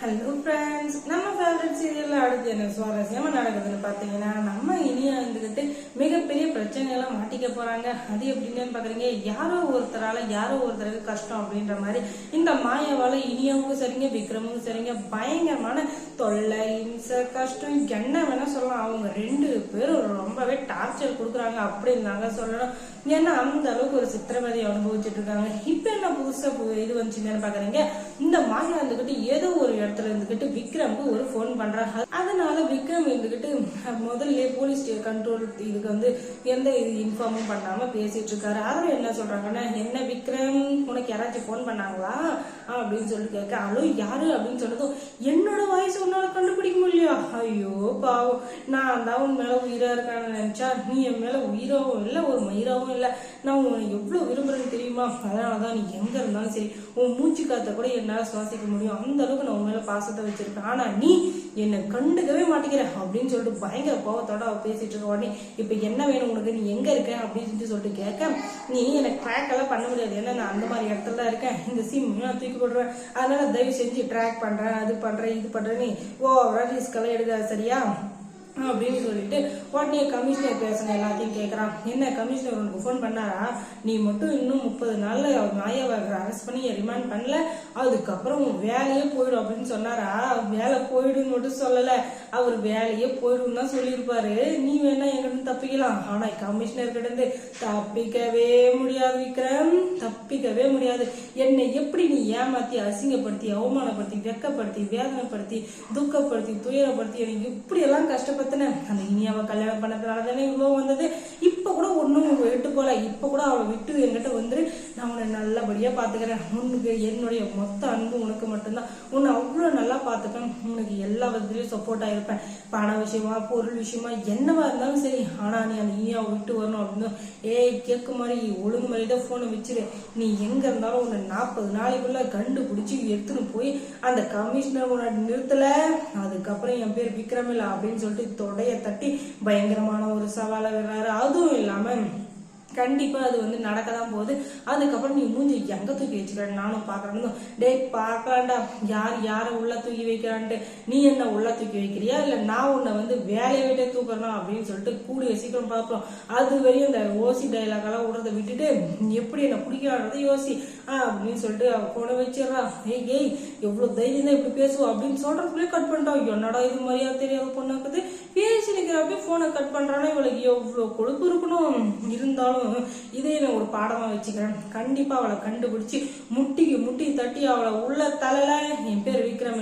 Hello friends நம்ம favourite சீரியலில் அடுத்து என்ன சுவாரஸ்யமா நடக்குதுன்னு பாத்தீங்கன்னா நம்ம இனியா வந்துக்கிட்டு பிரச்சனையெல்லாம் மாட்டிக்க போறாங்க. அது எப்படின்னு பாக்குறீங்க? யாரோ ஒருத்தரால யாரோ ஒருத்தருக்கு கஷ்டம் அப்படின்ற மாதிரி இந்த மாயாவால இனியாவும் சரிங்க விக்ரமும் சரிங்க. பயங்கரமான தொல்லை இம்சை கஷ்டம் என்ன வேணா சொல்லலாம். அவங்க ரெண்டு பேரும் ரொம்பவே டார்ச்சர் கொடுக்குறாங்க அப்படின்னு தாங்க சொல்லணும். ஏன்னா அந்த அளவுக்கு ஒரு சித்திரவதையை அனுபவிச்சுட்டு இருக்காங்க. இப்ப என்ன புதுசா இது வந்துச்சுன்னு பாக்குறீங்க? இந்த மாயா இருந்துகிட்டு ஏதோ ஒரு இடத்துல இருந்துகிட்டு விக்ரம்க்கு ஒரு ஃபோன் பண்றாங்க. அதனால விக்ரம் இருந்துகிட்டு முதல்ல போலீஸ் கண்ட்ரோல் இதுக்கு வந்து எந்த இது இன்ஃபார்மும் பண்ணாம பேசிட்டு இருக்காரு. அதுல என்ன சொல்றாங்கன்னா என்ன விக்ரம்? உனக்கு யாராச்சும் ஃபோன் பண்ணாங்களா? அப்படின்னு சொல்லிட்டு கேட்க அவளும் யாரு? அப்படின்னு சொன்னதும் என்னோட ஐயோ பாவம். நான் தான் உன் மேல உயிரா இருக்கான்னு நினைச்சா நீ என் மேல உயிராவும் இல்லை ஒரு மயிராவும் இல்லை. நான் உன்னை எவ்வளவு விரும்புறேன்னு தெரியுமா? அதனாலதான் நீ எங்க இருந்தாலும் சரி உன் மூச்சு காத்த கூட என்னால சுவாசிக்க முடியும். அந்த அளவுக்கு நான் உன் மேல பாசத்தை வச்சிருக்கேன். ஆனா நீ என்னை கண்டுக்கவே மாட்டேங்கிற அப்படின்னு சொல்லிட்டு பயங்கர கோவத்தோட அவ பேசிட்டு இருக்க உடனே இப்ப என்ன வேணும் உனக்கு? நீ எங்க இருக்க? அப்படின்னு சொல்லிட்டு கேட்க நீ எனக்கு ட்ராக் எல்லாம் பண்ண முடியாது. ஏன்னா நான் அந்த மாதிரி இடத்துல தான் இருக்கேன். இந்த சிம் நான் தூக்கி போடுறேன் அதனால தயவு செஞ்சு ட்ராக் பண்றேன் அது பண்றேன் இது பண்றேன் நீ ஓ ரிஸ்க் எல்லாம் எடுக்காது சரியா அப்படின்னு சொல்லிட்டு உடனே கமிஷனர் பேசுன எல்லாத்தையும் கேட்குறான் என்ன கமிஷனர் உனக்கு ஃபோன் பண்ணாரா? நீ மட்டும் இன்னும் முப்பது நாள்ல மாயாவை அரெஸ்ட் பண்ணி ரிமாண்ட் பண்ணல. அதுக்கப்புறம் வேலையே போயிடும் அப்படின்னு சொன்னாரா? வேலை போயிடுன்னு மட்டும் சொல்லலை. அவர் வேலையே போயிடும் தான் சொல்லியிருப்பாரு. நீ வேணா எங்கிட்ட தப்பிக்கலாம். ஆனால் கமிஷனர் கிட்ட தப்பிக்கவே முடியாது விக்ரம். தப்பிக்கவே முடியாது. என்னை எப்படி நீ ஏமாத்தி அசிங்கப்படுத்தி அவமானப்படுத்தி வெக்கப்படுத்தி வேதனைப்படுத்தி துக்கப்படுத்தி துயரப்படுத்தி எனக்கு இப்படி எல்லாம் கஷ்டப்படுத்தின? அந்த இனியாவை கல்யாணம் பண்ணதுனால தானே இவ்வளவு வந்தது? இப்ப கூட ஒண்ணும் விட்டுக்கோல போல இப்ப கூட அவளை விட்டு என்கிட்ட வந்துரு. நான் உன்னை நல்லபடியா பாத்துக்கிறேன். உனக்கு என்னுடைய மொத்த அன்பு உனக்கு மட்டும்தான். உன்னை அவ்வளவு நல்லா பாத்துப்பேன். உனக்கு எல்லா விதத்துலயும் சப்போர்ட்டா இருப்பேன் பண விஷயமா பொருள் விஷயமா என்னவா இருந்தாலும் சரி. ஆனா நீ அந்த இனியாவை விட்டு வரணும் அப்படின்னு. ஏய் கேட்க மாதிரி ஒழுங்கு மாதிரி தான் போனை வச்சிரு. நீ எங்க இருந்தாலும் உன்னை நாற்பது நாளைக்குள்ள கண்டுபிடிச்சி எடுத்துன்னு போய் அந்த கமிஷனர் உன்னை நிறுத்தல. அதுக்கப்புறம் என் பேர் விக்ரமில்ல அப்படின்னு சொல்லிட்டு தொடைய தட்டி பயங்கரமான ஒரு சவாலை விடுறாரு. அதுவும் இல்லாம கண்டிப்பா அது வந்து நடக்க தான் போகுது. அதுக்கப்புறம் நீ மூஞ்சி எங்க தூக்கி வச்சுக்கிறேன் நானும் பாக்குறேன்னு டேய் பார்க்கலாண்டா யார் யார உள்ள தூக்கி வைக்கிறான்ட்டு? நீ என்ன உள்ள தூக்கி வைக்கிறியா? இல்ல நான் உன்னை வந்து வேலையை விட்டே தூக்குறனா? அப்படின்னு சொல்லிட்டு கூடிய சீக்கிரம் பார்ப்போம். அது வரையும் இந்த ஓசி டைலாக் எல்லாம் விடுறத விட்டுட்டு எப்படி என்ன பிடிக்கிறான்றதை யோசி. ஆ, அப்படின்னு சொல்லிட்டு அவள் போன வச்சிடறா. ஏய் ஏய் எவ்வளவு தைரியம் தான் இப்படி பேசுவோம் அப்படின்னு சொல்றதுக்குள்ளே கட் பண்ணிட்டான் என்னடா இது மாதிரியா தெரியாத பொண்ணாக்குது? பேசி நிக்கிறப்ப போனை கட் பண்றானா இவளுக்கு எவ்வளவு கொழுப்பு இருக்கணும்? இருந்தாலும் இதே நான் ஒரு பாடமா வச்சுக்கிறேன். கண்டிப்பா அவளை கண்டுபிடிச்சு முட்டிக்கு முட்டி தட்டி அவளை உள்ள தலையில என் பேர் விக்ரம்